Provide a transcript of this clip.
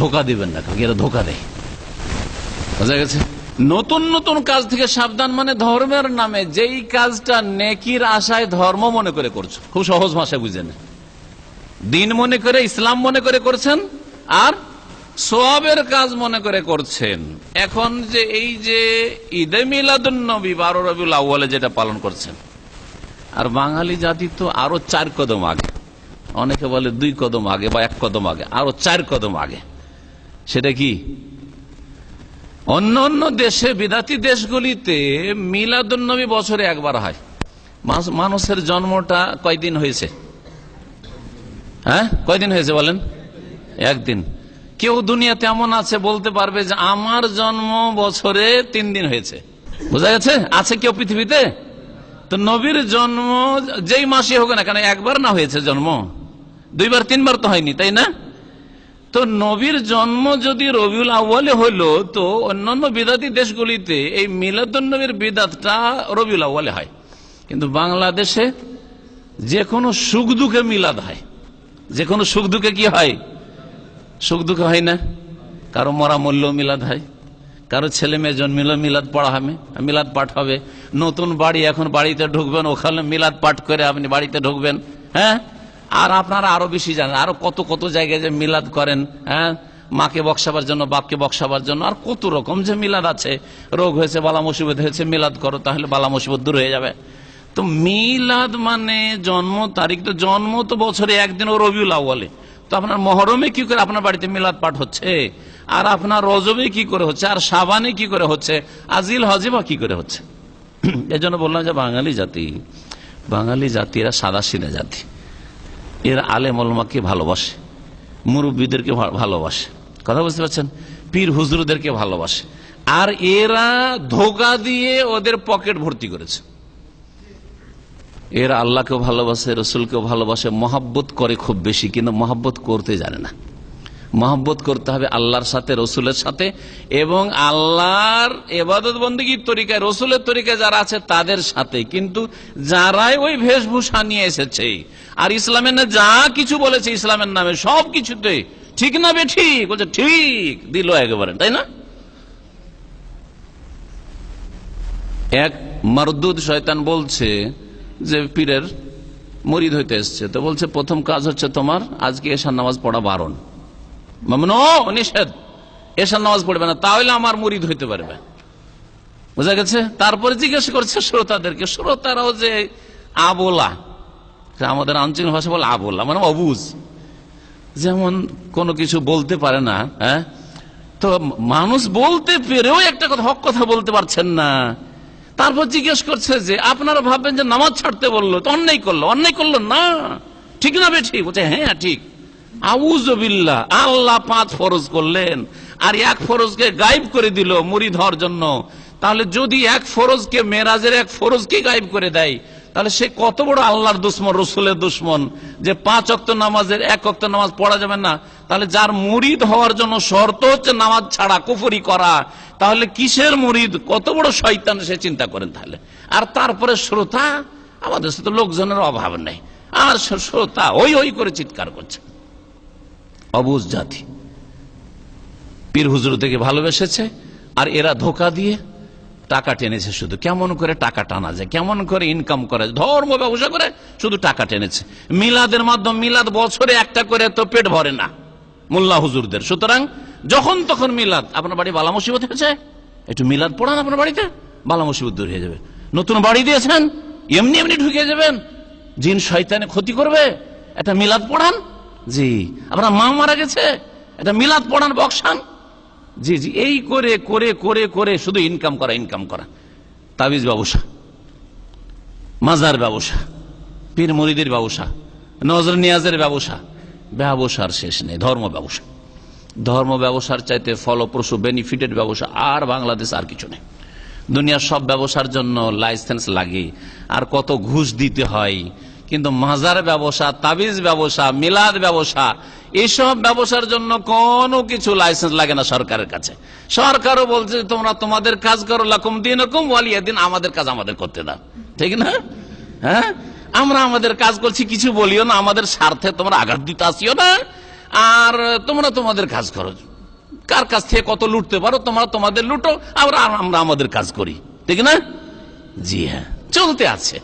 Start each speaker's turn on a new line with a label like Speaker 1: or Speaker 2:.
Speaker 1: ধোকা দিবেন না কাউকে এরা ধোকা দেয়। বোঝা গেছে? নতুন নতুন কাজ থেকে সাবধান মানে ধর্মের নামে যেই কাজটা নেকির আশায় ধর্ম মনে করে করছ। খুব সহজ ভাষায় বুঝেন দিন মনে করে, ইসলাম মনে করে করছেন, আর সোয়াবের কাজ মনে করে করছেন। এখন যে এই যে ঈদে মিলাদুন নবী বারো রবিউল আউ্বালে যেটা পালন করছেন, আর বাঙালি জাতি তো আরও চার কদম আগে। অনেকে বলে দুই কদম আগে বা এক কদম আগে, আরও চার কদম আগে। সেটা কি? অন্য অন্য দেশে, বিদাতি দেশগুলিতে মিলাদুন্নবী বছরে একবার হয়। মানুষের জন্মটা কয়দিন হয়েছে? হ্যাঁ? কয়দিন হয়েছে বলেন? একদিন। কেউ দুনিয়াতে এমন আছে, বলতে পারবে যে আমার জন্ম বছরে তিন দিন হয়েছে। বোঝা গেছে? আছে কেউ পৃথিবীতে? তো নবীর জন্ম যেই মাসে হোক না কেন, একবার না হয়েছে জন্ম? দুইবার, তিনবার তো হয়নি, তাই না? তো নবীর জন্ম যদি রবিউল আউ্বালে হইল তো অন্যান্য বিদাতি দেশগুলিতে এই মিলাদুন নবীর বিদাতটা রবিউল আউ্বালে হয়। কিন্তু বাংলাদেশে যে কোনো সুখ দুঃখে মিলাদ হয়। যে কোনো সুখ দুঃখে কি হয়? সুখ দুঃখে হয় না? কারও মরা মূল্য মিলাদ হয়। কারও ছেলে মেয়ে জন্মিল মিলাদ পড়া হবে, মিলাদ পাঠ হবে। নতুন বাড়ি এখন বাড়িতে ঢুকবেন, ওখানে মিলাদ পাঠ করে আপনি বাড়িতে ঢুকবেন হ্যাঁ? আর আপনারা আরও বেশি জানেন, আরও কত কত জায়গায় যে মিলাদ করেন হ্যাঁ? মাকে বক্সাবার জন্য, বাপকে বক্সাবার জন্য, আর কত রকম যে মিলাদ আছে। রোগ হয়েছে, বালা মুসিবত হয়েছে, মিলাদ করো, তাহলে বালা মুসিবত দূর হয়ে যাবে। তো মিলাদ মানে জন্ম তারিখ, তো জন্ম তো বছরে একদিন ও রবিউল আউ্বালে তো আপনার মহরমে কি করে আপনার বাড়িতে মিলাদ পাঠ হচ্ছে? আর আপনার রজবে কি করে হচ্ছে? আর সাবানে কি করে হচ্ছে? আজিল হজিবা কি করে হচ্ছে? এই জন্য বললাম যে বাঙালি জাতি, বাঙালি জাতিরা সাদা সিনে জাতি। এরা আলে মলমাকে ভালোবাসে। মুরব্বীদেরকে ভালোবাসে। কথা বুঝতে পারছেন? পীর হুজুরদেরকে ভালোবাসে। আর এরা ধোকা দিয়ে ওদের পকেট ভর্তি করেছে। এরা আল্লাহকেও ভালোবাসে, রসুলকেও ভালোবাসে, মহাব্বত করে খুব বেশি, কিন্তু মহাব্বত করতে জানে না। মহাব্বত করতে হবে আল্লাহর সাথে, রসুলের সাথে, এবং আল্লাহর এবাদত বন্দীর তরিকায়, রসুলের তরিকায় যারা আছে তাদের সাথে। কিন্তু যারাই ওই বেশভূষা নিয়ে এসেছে, আর ইসলামের না যা কিছু বলেছে ইসলামের নামে সব কিছুতে, ঠিক না বে ঠিক? বলছে, ঠিক দিল একেবারে, তাই না? এক মারদুদ শয়তান বলছে যে, পীরের মরিদ হইতে এসছে। তো বলছে, প্রথম কাজ হচ্ছে তোমার আজকে এসার নামাজ পড়া বারণ। নিষেধ। এসার নামাজ পড়বে না, তাহলে আমার মরিদ হইতে পারবে। বোঝা গেছে? তারপরে জিজ্ঞেস করছে শ্রোতাদেরকে, শ্রোতারাও যে আবোলা। আমাদের আঞ্চলিক ভাষা বলে আবোলা মানে অবুজ। যেমন কোনো কিছু বলতে পারে না হ্যাঁ? তো মানুষ বলতে পেরেও একটা কথা, হক কথা বলতে পারছেন না। তারপর জিজ্ঞেস করছে যে, আপনারা ভাববেন যে নামাজ ছাড়তে বলল, তো অন্যায় করল অন্যায় করল না। ঠিক না বে ঠিক? বলছে হ্যাঁ ঠিক। আউজবিল্লা আল্লাহ পাঁচ ফরজ করলেন, আর এক ফরজকে গায়েব করে দিল মুড়ি জন্য। তাহলে যদি এক ফরজকে মেরাজের এক ফরজকে করে দেয়, তাহলে সে কত বড় আল্লাহর দুশ্মন, রসুলের দুশ্মন, যে পাঁচ অক্ত নামাজের এক অক্ত নামাজ পড়া যাবে না। তাহলে যার মুরিদ হওয়ার জন্য শর্ত হচ্ছে নামাজ ছাড়া, কুফরি করা। তাহলে কিসের মুরিদ? কত বড় শয়তান, সে চিন্তা করেন তাহলে। আর তারপরে শ্রোতা, আমাদের সাথে লোকজনের অভাব নেই। আর শ্রোতা ওই ওই করে চিৎকার করছে। অবুজ জাতি। পীর হুজুর থেকে ভালোবেসেছে, আর এরা ধোকা দিয়ে টাকা টেনেছে শুধু। কেমন করে টাকা টানা যায়, কেমন করে ইনকাম করা, ধর্ম ব্যবসা করে শুধু টাকা টেনেছে। মিলাদের মাধ্যম, মিলাদ বছরে একটা করে তো পেট ভরে না মোল্লা হুজুরদের। সুতরাং যখন তখন মিলাদ আপনার বাড়ি বালা মুসিবত হয়েছে? একটু মিলাদ পড়ান আপনার বাড়িতে, বালা মুসিবত দূর হয়ে যাবে। নতুন বাড়ি দিয়েছেন, এমনি এমনি ঢুকে যাবেন জিন শয়তানে ক্ষতি করবে, একটা মিলাদ পড়ান জি। আপনার মা মারা গেছে? একটা মিলাদ পড়ান বকসান জি জি। এই করে করে করে করে শুধু ইনকাম করা ইনকাম করা। তাবিজ ব্যবসা, মাজার ব্যবসা, পীর মরিদের ব্যবসা নজর নিয়াজের ব্যবসা। ব্যবসার শেষ নেই, ধর্ম ব্যবসা। ধর্ম ব্যবসার চাইতে ফলপ্রসূ বেনিফিটেড ব্যবসা আর বাংলাদেশ আর কিছু নেই। দুনিয়ার সব ব্যবসার জন্য লাইসেন্স লাগে। আর কত ঘুষ দিতে হয় কিন্তু মাজার ব্যবসা, তাবিজ ব্যবসা, মিলাদ ব্যবসা এইসব ব্যবসার জন্য কোনো কিছু লাইসেন্স লাগে না সরকারের কাছে। সরকারও বলছে, তোমরা তোমাদের কাজ করো, লাকুম দিন রকম ওয়ালিয়া দিন আমাদের কাজ আমাদের করতে দাও। ঠিক না? হ্যাঁ? আমরা আমাদের কাজ করছি, কিছু বলিও না, আমাদের স্বার্থে তোমরা আঘাত দিতে আসিও না। আর তোমরা তোমাদের কাজ করো। কার কাছ থেকে কত লুটতে পারো, তোমরা তোমাদের লুটো আমরা আমরা আমাদের কাজ করি। ঠিক না? জি হ্যাঁ চলতে আছে।